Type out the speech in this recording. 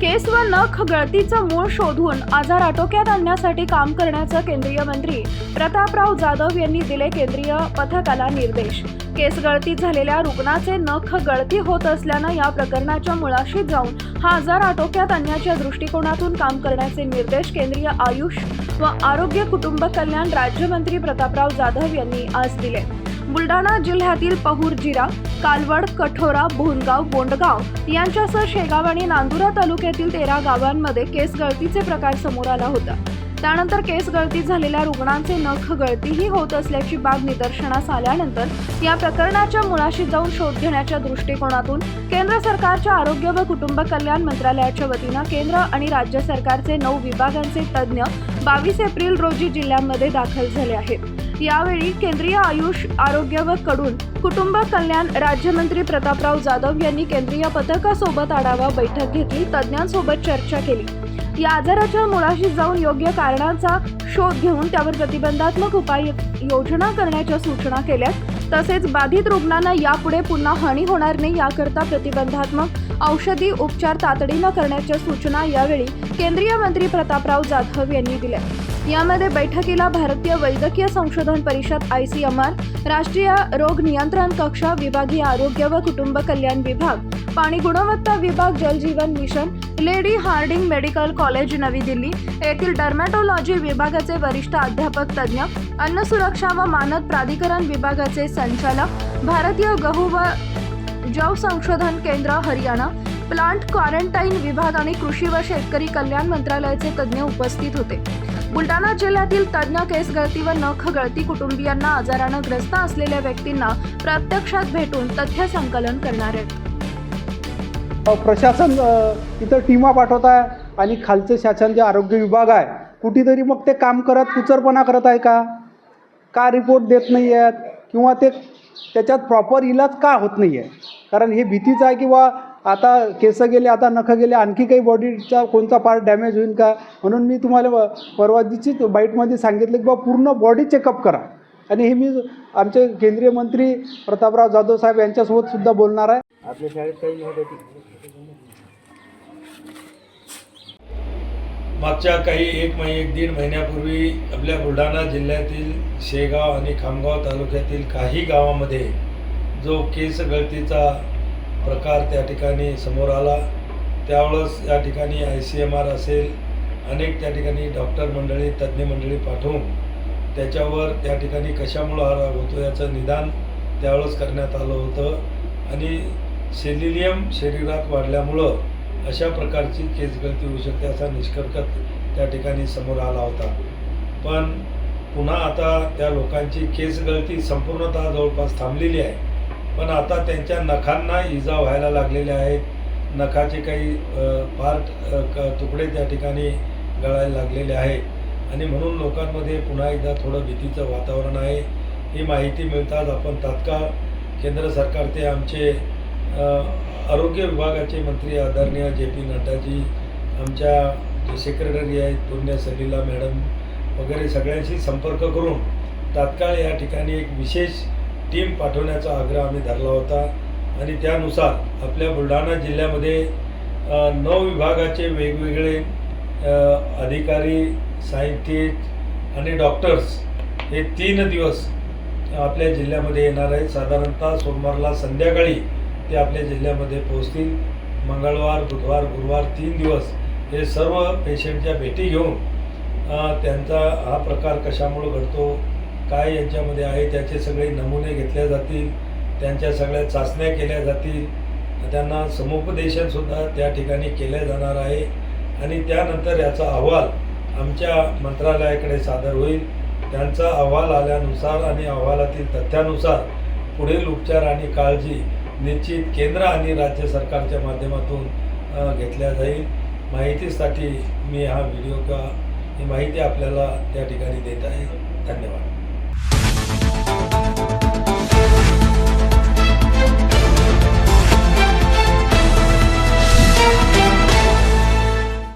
केस व नख गळतीचं मूळ शोधून आजार आटोक्यात आणण्यासाठी काम करण्याचं केंद्रीय मंत्री प्रतापराव जाधव यांनी दिले केंद्रीय पथकाला निर्देश. केस गळती झालेल्या रुग्णाचे नख गळती होत असल्यानं या प्रकरणाच्या मुळाशी जाऊन हा आजार आटोक्यात आणण्याच्या दृष्टिकोनातून काम करण्याचे निर्देश केंद्रीय आयुष व आरोग्य कुटुंब कल्याण राज्यमंत्री प्रतापराव जाधव यांनी आज दिले. बुलढाणा जिल्ह्यातील पहूर जिरा कालवड कठोरा भोनगाव बोंडगाव यांच्यासह शेगाव आणि नांदुरा तालुक्यातील तेरा गावांमध्ये केस गळतीचे प्रकार समोर आला होता. त्यानंतर केस गळती झालेल्या रुग्णांचे नख गळतीही होत असल्याची बाब निदर्शनास आल्यानंतर या प्रकरणाच्या मुळाशी जाऊन शोध घेण्याच्या दृष्टिकोनातून केंद्र सरकारच्या आरोग्य व कुटुंब कल्याण मंत्रालयाच्या वतीनं केंद्र आणि राज्य सरकारचे नऊ विभागांचे तज्ज्ञ बावीस एप्रिल रोजी जिल्ह्यांमध्ये दाखल झाले आहेत. यावेळी केंद्रीय आयुष आरोग्य व कडून कुटुंब कल्याण राज्यमंत्री प्रतापराव जाधव यांनी केंद्रीय पथकासोबत आढावा बैठक घेतली तज्ज्ञांसोबत चर्चा केली. या आजाराच्या मुळाशी जाऊन योग्य कारणांचा शोध घेऊन त्यावर प्रतिबंधात्मक उपाय योजना करण्याच्या सूचना केल्या तसेच बाधित रुग्णांना यापुढे पुन्हा हानी होणार नाही याकरता प्रतिबंधात्मक औषधी उपचार तातडीनं करण्याच्या सूचना यावेळी केंद्रीय मंत्री प्रतापराव जाधव यांनी दिल्या यामध्ये बैठकीला भारतीय वैद्यकीय संशोधन परिषद आय सी एम आर राष्ट्रीय रोग नियंत्रण कक्ष विभागीय आरोग्य व कुटुंब कल्याण विभाग पाणी गुणवत्ता विभाग जलजीवन mission lady Hardinge medical college नवी दिल्ली येथील डर्मॅटोलॉजी विभागाचे वरिष्ठ अध्यापक तज्ज्ञ अन्न सुरक्षा व मानद प्राधिकरण विभागाचे संचालक भारतीय गहू व जव संशोधन केंद्र हरियाणा प्लांट क्वारंटाईन विभाग आणि कृषी व शेतकरी कल्याण मंत्रालयाचे तज्ज्ञ उपस्थित होते. बुलढाणा जिल्ह्यातील तज्ज्ञ केस गळती व नख गळती कुटुंबियांना आजारानं ग्रस्त असलेल्या व्यक्तींना प्रत्यक्षात भेटून तथ्य संकलन करणार आहेत. प्रशासन इथं टीमा पाठवत आहे आणि खालचं शासन जे आरोग्य विभाग आहे कुठेतरी मग ते काम करत कुचरपणा करत आहे का? का रिपोर्ट देत नाही आहेत किंवा ते त्याच्यात प्रॉपर इलाज का होत नाही आहे कारण हे भीतीचं आहे की बा आता केस गेले आता नखं गेले आणखी काही बॉडीचा कोणता पार्ट डॅमेज होईल का? म्हणून मी तुम्हाला व- परवादीचीच बाईटमध्ये सांगितलं की बा पूर्ण बॉडी चेकअप करा. आणि हे मी आमचे केंद्रीय मंत्री प्रतापराव जाधव साहेब यांच्यासोबत सुद्धा बोलणार आहे. आपल्या शाळेत काही मदत मागच्या काही एक महि एक दीड महिन्यापूर्वी आपल्या बुलढाणा जिल्ह्यातील शेगाव आणि खामगाव तालुक्यातील काही गावामध्ये जो केस गळतीचा प्रकार त्या ठिकाणी समोर आला. त्यावेळेस या ठिकाणी आय सी एम आर असेल अनेक त्या ठिकाणी डॉक्टर मंडळी तज्ज्ञ मंडळी पाठवून त्याच्यावर त्या ठिकाणी कशामुळं हा राग होतो याचं निदान त्यावेळेस करण्यात आलं होतं. आणि सेलिनियम शरीरात वाढल्यामुळं अशा प्रकारची केस गळती होऊ शकते असा निष्कर्ष त्या ठिकाणी समोर आला होता. पण पुन्हा आता त्या लोकांची केस गळती संपूर्णतः जवळपास थांबलेली आहे. पण आता त्यांच्या नखांना इजा व्हायला लागलेल्या आहेत. नखाचे काही पार्ट क तुकडे त्या ठिकाणी गळायला लागलेले आहे आणि म्हणून लोकांमध्ये पुन्हा एकदा थोडं भीतीचं वातावरण आहे. ही माहिती मिळताच आपण तात्काळ केंद्र सरकार ते आमचे आरोग्य विभागाचे मंत्री आदरणीय जे पी नड्डाजी आमच्या जे सेक्रेटरी आहेत पुण्य सलीला मॅडम वगैरे सगळ्यांशी संपर्क करून तात्काळ या ठिकाणी एक विशेष टीम पाठवण्याचा आग्रह आम्ही धरला होता. आणि त्यानुसार आपल्या बुलढाणा जिल्ह्यामध्ये नऊ विभागाचे वेगवेगळे अधिकारी सायंटिस्ट आणि डॉक्टर्स हे तीन दिवस आपल्या जिल्ह्यामध्ये येणार आहेत. साधारणतः सोमवारला संध्याकाळी ते आपल्या जिल्ह्यामध्ये पोहोचतील. मंगळवार बुधवार गुरुवार तीन दिवस हे सर्व पेशंटच्या भेटी घेऊन त्यांचा हा प्रकार कशामुळं घडतो काय यांच्यामध्ये आहे त्याचे सगळे नमुने घेतले जातील त्यांच्या सगळ्या चाचण्या केल्या जातील. त्यांना समुपदेशनसुद्धा त्या ठिकाणी केल्या जाणार आहे. आणि त्यानंतर याचा अहवाल आमच्या मंत्रालयाकडे सादर होईल. त्यांचा अहवाल आल्यानुसार आणि अहवालातील तथ्यानुसार पुढील उपचार आणि काळजी निश्चित केंद्र आणि राज्य सरकारच्या माध्यमातून घेतल्या जाईल. माहितीसाठी मी हा व्हिडिओ का ही माहिती आपल्याला त्या ठिकाणी देत आहे. धन्यवाद.